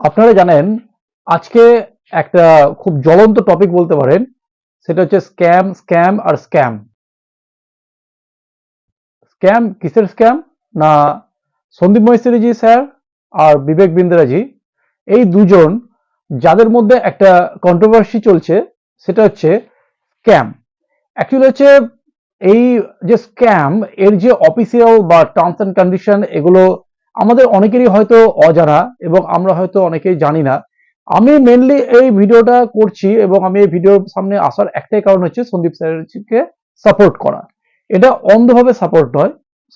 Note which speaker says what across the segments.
Speaker 1: আপনারা জানেন, আজকে একটা খুব জ্বলন্ত টপিক বলতে পারেন, সেটা হচ্ছে স্ক্যাম স্ক্যাম আর স্ক্যাম স্ক্যাম কিসের স্ক্যাম না, সন্দীপ মহেশ্বরীজি স্যার আর বিবেক বিন্দ্রাজি এই দুজন যাদের মধ্যে একটা কন্ট্রোভার্সি চলছে, সেটা হচ্ছে স্ক্যাম অ্যাকচুয়ালি হচ্ছে এই যে স্ক্যাম এর যে অফিসিয়াল বা টার্মস অ্যান্ড কন্ডিশন এগুলো আমাদের অনেকেরই হয়তো অজানা এবং আমরা হয়তো অনেকেই জানি না। আমি মেনলি এই ভিডিওটা করছি এবং আমি এই ভিডিওর সামনে আসার একটাই কারণ হচ্ছে সন্দীপ স্যারকে সাপোর্ট করা। এটা অন্ধভাবে সাপোর্ট নয়।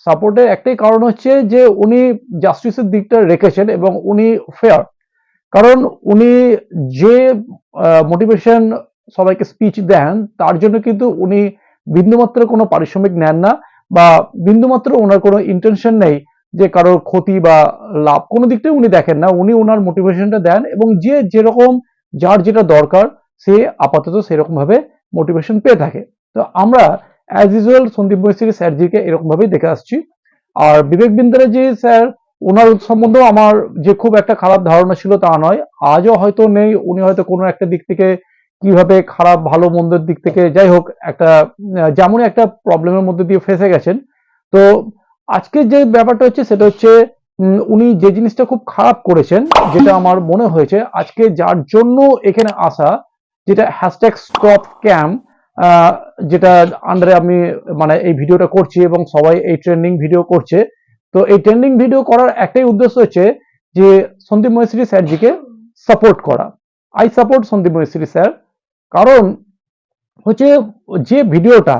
Speaker 1: সাপোর্টের একটাই কারণ হচ্ছে যে উনি জাস্টিসের দিকটা রেখেছেন এবং উনি ফেয়ার কারণ উনি যে মোটিভেশন সবাইকে স্পিচ দেন, তার জন্য কিন্তু উনি বিন্দুমাত্র কোনো পারিশ্রমিক নেন না বা বিন্দুমাত্র ওনার কোনো ইন্টেনশন নেই। যে কারোর ক্ষতি বা লাভ কোনো দিকটাই উনি দেখেন না উনি ওনার মোটিভেশনটা দেন এবং যে যেরকম যার যেটা দরকার সে আপাতত সেরকমভাবে মোটিভেশন পেয়ে থাকে। তো আমরা অ্যাজ ইউজুয়াল সন্দীপ বৈশ্রী স্যারজিকে এরকমভাবেই দেখে আসছি। আর বিবেক বিন্দ্রাজি স্যার ওনার সম্বন্ধেও আমার যে খুব একটা খারাপ ধারণা ছিল তা নয়। আজও হয়তো নেই উনি হয়তো কোনো একটা দিক থেকে কীভাবে খারাপ ভালো মন্দের দিক থেকে যাই হোক একটা আহ, যেমনই একটা প্রবলেমের মধ্যে দিয়ে ফেসে গেছেন। তো আজকে যে ব্যাপারটা হচ্ছে সেটা হচ্ছে উনি যে জিনিসটা খুব খারাপ করেছেন, যেটা আমার মনে হয়েছে, আজকে যার জন্য এখানে আসা, যেটা হ্যাশট্যাগ স্টপ ক্যাম যেটা আন্ডারে আমি মানে এই ভিডিওটা করছি এবং সবাই এই ট্রেন্ডিং ভিডিও করছে। তো এই ট্রেন্ডিং ভিডিও করার একটাই উদ্দেশ্য হচ্ছে যে সন্দীপ মহেশ্বরী স্যারজিকে সাপোর্ট করা। I support Sandeep Maheshwari sir. কারণ হচ্ছে যে ভিডিওটা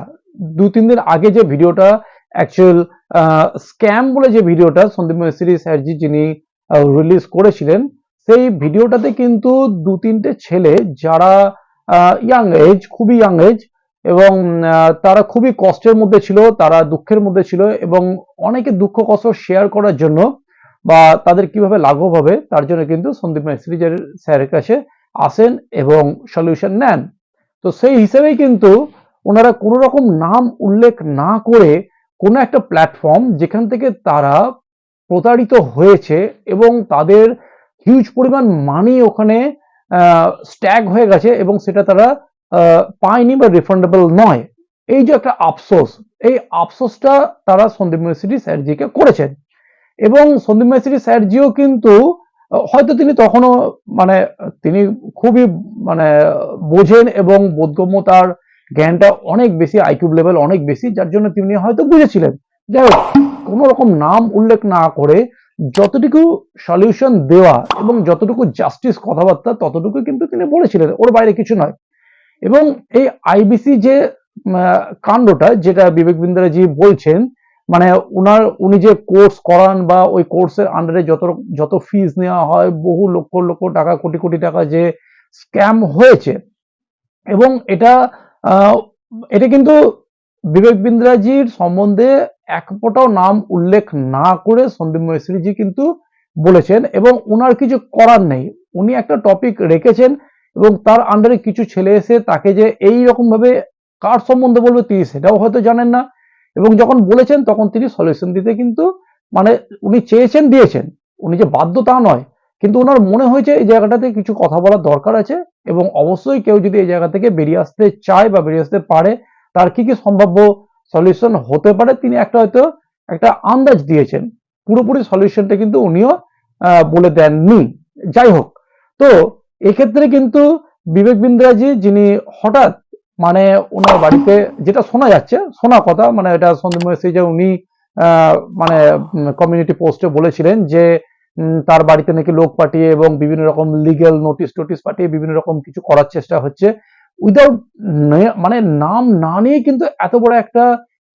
Speaker 1: দু তিন দিন আগে যে ভিডিওটা অ্যাকচুয়াল স্ক্যাম বলে যে ভিডিওটা সন্দীপ মহেশ্বরী স্যারজি যিনি রিলিজ করেছিলেন, সেই ভিডিওটাতে কিন্তু দু তিনটে ছেলে যারা ইয়াং এজ খুবই ইয়াং এজ এবং তারা খুবই কষ্টের মধ্যে ছিল, তারা দুঃখের মধ্যে ছিল এবং অনেকে দুঃখ কষ্ট শেয়ার করার জন্য বা তাদের কীভাবে লাঘব হবে, তার জন্য কিন্তু সন্দীপ মহেশ্বরী স্যারের কাছে আসেন এবং সলিউশন নেন। তো সেই হিসেবেই কিন্তু ওনারা কোনো রকম নাম উল্লেখ না করে কোনো একটা প্ল্যাটফর্ম যেখান থেকে তারা প্রতারিত হয়েছে এবং তাদের হিউজ পরিমাণ মানি ওখানে স্ট্যাগ হয়ে গেছে এবং সেটা তারা পায়নি বা রিফান্ডেবল নয়। এই যে একটা আফসোস, এই আফসোসটা তারা সন্দীপ ইউনিভার্সিটি স্যারজিকে করেছেন। এবং সন্দীপ ইউনিভার্সিটি স্যারজিও কিন্তু হয়তো তিনি তখনও মানে তিনি খুবই মানে বোঝেন এবং বোধগম্য তার জ্ঞানটা অনেক বেশি আইকিউ লেভেল অনেক বেশি, যার জন্য তিনি হয়তো বুঝেছিলেন। যাই হোক কোনো রকম নাম উল্লেখ না করে যতটুকু সলিউশন দেওয়া এবং যতটুকু জাস্টিস কথাবার্তা ততটুকু কিন্তু তিনি বলেছিলেন, ওর বাইরে কিছু নয়। এবং এই আইবিসি যে কাণ্ডটা যেটা বিবেক বিন্দ্রাজি বলছেন মানে উনার, উনি যে কোর্স করান বা ওই কোর্সের আন্ডারে যত যত ফিজ নেওয়া হয়, বহু লক্ষ লক্ষ টাকা, কোটি কোটি টাকা যে স্ক্যাম হয়েছে, এবং এটা এটা কিন্তু বিবেক বিন্দ্রাজির সম্বন্ধে এক ফোঁটাও নাম উল্লেখ না করে সন্দীপ মহেশ্বরীজি কিন্তু বলেছেন এবং ওনার কিছু করার নেই। উনি একটা টপিক রেখেছেন এবং তার আন্ডারে কিছু ছেলে এসে তাকে যে এই রকম ভাবে কার সম্বন্ধে বলবে তিনি সেটাও হয়তো জানেন না এবং যখন বলেছেন তখন তিনি সলিউশন দিতে কিন্তু মানে উনি চেয়েছেন, দিয়েছেন। উনি যে বাধ্য তা নয়। কিন্তু ওনার মনে হয়েছে এই জায়গাটাতে কিছু কথা বলার দরকার আছে এবং অবশ্যই কেউ যদি এই জায়গা থেকে বেরিয়ে আসতে চায় বা বেরিয়ে আসতে পারে, তার কি কি সম্ভাব্য সলিউশন হতে পারে, তিনি একটা হয়তো একটা আন্দাজ দিয়েছেন। পুরোপুরি সলিউশনটা কিন্তু উনিও বলে দেননি। যাই হোক, তো এক্ষেত্রে কিন্তু বিবেক বিন্দ্রাজি যিনি হঠাৎ মানে ওনার বাড়িতে যেটা শোনা যাচ্ছে, শোনা কথা মানে এটা সন্দীপ যে উনি মানে কমিউনিটি পোস্টে বলেছিলেন যে তার বাড়িতে নাকি লোক পাঠিয়ে এবং বিভিন্ন রকম লিগ্যাল নোটিশ টোটিস পাঠিয়ে বিভিন্ন রকম কিছু করার চেষ্টা হচ্ছে। উইদাউট মানে নাম না নিয়ে কিন্তু এত বড় একটা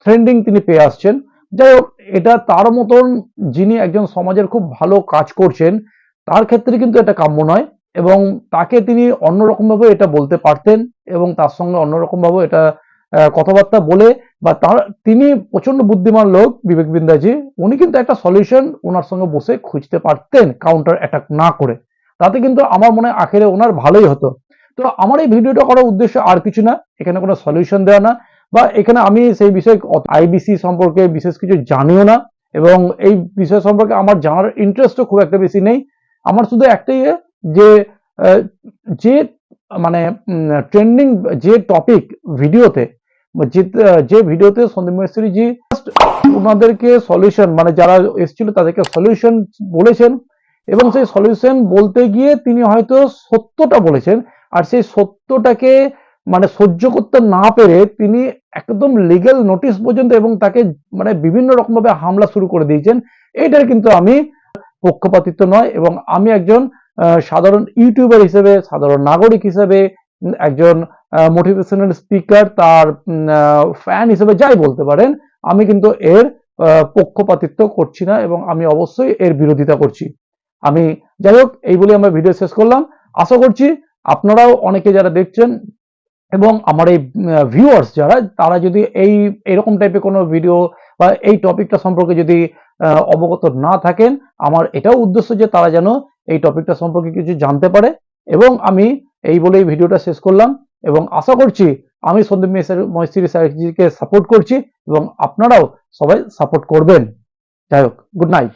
Speaker 1: ট্রেন্ডিং তিনি পেয়ে আসছেন। যাই হোক, এটা তার মতন যিনি একজন সমাজের খুব ভালো কাজ করছেন, তার ক্ষেত্রে কিন্তু এটা কাম্য নয় এবং তাকে তিনি অন্যরকম ভাবে এটা বলতে পারতেন এবং তার সঙ্গে অন্যরকম ভাবে এটা কথাবার্তা বলে বা তার তিনি প্রচণ্ড বুদ্ধিমান লোক বিবেক বিন্দাজি উনি কিন্তু একটা সলিউশন ওনার সঙ্গে বসে খুঁজতে পারতেন কাউন্টার অ্যাটাক না করে। তাতে কিন্তু আমার মনে আখেরে ওনার ভালোই হতো। তো আমার এই ভিডিওটা করার উদ্দেশ্য আর কিছু না, এখানে কোনো সলিউশন দেওয়া না বা এখানে আমি সেই বিষয়ে আইবিসি সম্পর্কে বিশেষ কিছু জানিও না এবং এই বিষয় সম্পর্কে আমার জানার ইন্টারেস্টও খুব একটা বেশি নেই। আমার শুধু একটাই যে যে মানে ট্রেন্ডিং যে টপিক ভিডিওতে যে ভিডিওতে সন্দীপ মহেশ্বরী ওনাদেরকে সলিউশন মানে যারা এসেছিল তাদেরকে সলিউশন বলেছেন এবং সেই সলিউশন বলতে গিয়ে তিনি হয়তো সত্যটা বলেছেন আর সেই সত্যটাকে মানে সহ্য করতে না পেরে তিনি একদম লিগ্যাল নোটিশ পর্যন্ত এবং তাকে মানে বিভিন্ন রকম ভাবে হামলা শুরু করে দিয়েছেন। এইটার কিন্তু আমি পক্ষপাতিত্ব নয় এবং আমি একজন সাধারণ ইউটিউবার হিসেবে, সাধারণ নাগরিক হিসেবে, একজন মোটিভেশনাল স্পিকার তার ফ্যান হিসেবে যাই বলতে পারেন, আমি কিন্তু এর পক্ষপাতিত্ব করছি না এবং আমি অবশ্যই এর বিরোধিতা করছি। আমি যাই হোক, এই বলে আমরা ভিডিও শেষ করলাম। আশা করছি আপনারাও অনেকে যারা দেখছেন এবং আমার এই ভিউয়ার্স যারা, তারা যদি এই, এরকম টাইপের কোনো ভিডিও বা এই টপিকটা সম্পর্কে যদি অবগত না থাকেন, আমার এটাও উদ্দেশ্য যে তারা যেন এই টপিকটা সম্পর্কে কিছু জানতে পারে। এবং আমি এই বলেই ভিডিওটা শেষ করলাম। এবং আশা করছি আমি সন্দীপ মহেশ্বরী স্যারজিকে সাপোর্ট করছি এবং আপনারাও সবাই সাপোর্ট করবেন। যাই হোক গুড নাইট